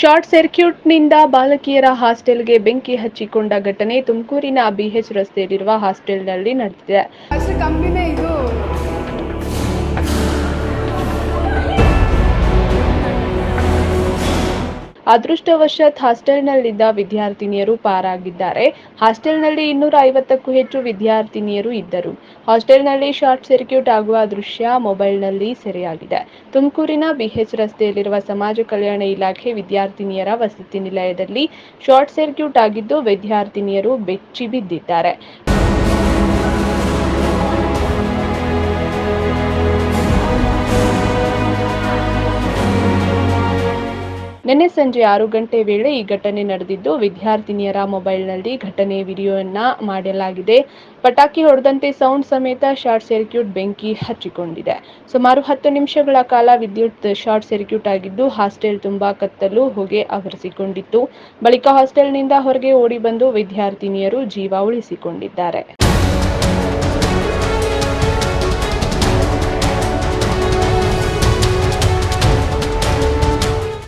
Short ಸರ್ಕ್ಯೂಟ್ನಿಂದ ಬಾಲಕಿಯರ ಹಾಸ್ಟೆಲ್ಗೆ ಬೆಂಕಿ ಹಚ್ಚಿಕೊಂಡ ಘಟನೆ ತುಮಕೂರಿನ ಬಿಎಚ್ ರಸ್ತೆಯಲ್ಲಿರುವ ಹಾಸ್ಟೆಲ್ನಲ್ಲಿ ನಡೆದಿದೆ. ಅದೃಷ್ಟವಶಾತ್ ಹಾಸ್ಟೆಲ್ನಲ್ಲಿದ್ದ ವಿದ್ಯಾರ್ಥಿನಿಯರು ಪಾರಾಗಿದ್ದಾರೆ. ಹಾಸ್ಟೆಲ್ನಲ್ಲಿ ಇನ್ನೂರ ಐವತ್ತಕ್ಕೂ ಹೆಚ್ಚು ವಿದ್ಯಾರ್ಥಿನಿಯರು ಇದ್ದರು. ಹಾಸ್ಟೆಲ್ನಲ್ಲಿ ಶಾರ್ಟ್ ಸರ್ಕ್ಯೂಟ್ ಆಗುವ ದೃಶ್ಯ ಮೊಬೈಲ್ನಲ್ಲಿ ಸೆರೆಯಾಗಿದೆ. ತುಮಕೂರಿನ ಬಿಎಚ್ ರಸ್ತೆಯಲ್ಲಿರುವ ಸಮಾಜ ಕಲ್ಯಾಣ ಇಲಾಖೆ ವಿದ್ಯಾರ್ಥಿನಿಯರ ವಸತಿ ನಿಲಯದಲ್ಲಿ ಶಾರ್ಟ್ ಸರ್ಕ್ಯೂಟ್ ಆಗಿದ್ದು, ವಿದ್ಯಾರ್ಥಿನಿಯರು ಬೆಚ್ಚಿ ಬಿದ್ದಿದ್ದಾರೆ ನಿನ್ನೆ ಸಂಜೆ ಆರು ಗಂಟೆ ವೇಳೆ ಈ ಘಟನೆ ನಡೆದಿದ್ದು, ವಿದ್ಯಾರ್ಥಿನಿಯರ ಮೊಬೈಲ್ನಲ್ಲಿ ಘಟನೆ ವಿಡಿಯೋಯನ್ನ ಮಾಡಲಾಗಿದೆ. ಪಟಾಕಿ ಹೊಡೆದಂತೆ ಸೌಂಡ್ ಸಮೇತ ಶಾರ್ಟ್ ಸರ್ಕ್ಯೂಟ್ ಬೆಂಕಿ ಹಚ್ಚಿಕೊಂಡಿದೆ. ಸುಮಾರು ಹತ್ತು ನಿಮಿಷಗಳ ಕಾಲ ವಿದ್ಯುತ್ ಶಾರ್ಟ್ ಸರ್ಕ್ಯೂಟ್ ಆಗಿದ್ದು, ಹಾಸ್ಟೆಲ್ ತುಂಬಾ ಕತ್ತಲು ಹೊಗೆ ಆವರಿಸಿಕೊಂಡಿತ್ತು. ಬಳಿಕ ಹಾಸ್ಟೆಲ್ನಿಂದ ಹೊರಗೆ ಓಡಿ ಬಂದು ವಿದ್ಯಾರ್ಥಿನಿಯರು ಜೀವ ಉಳಿಸಿಕೊಂಡಿದ್ದಾರೆ.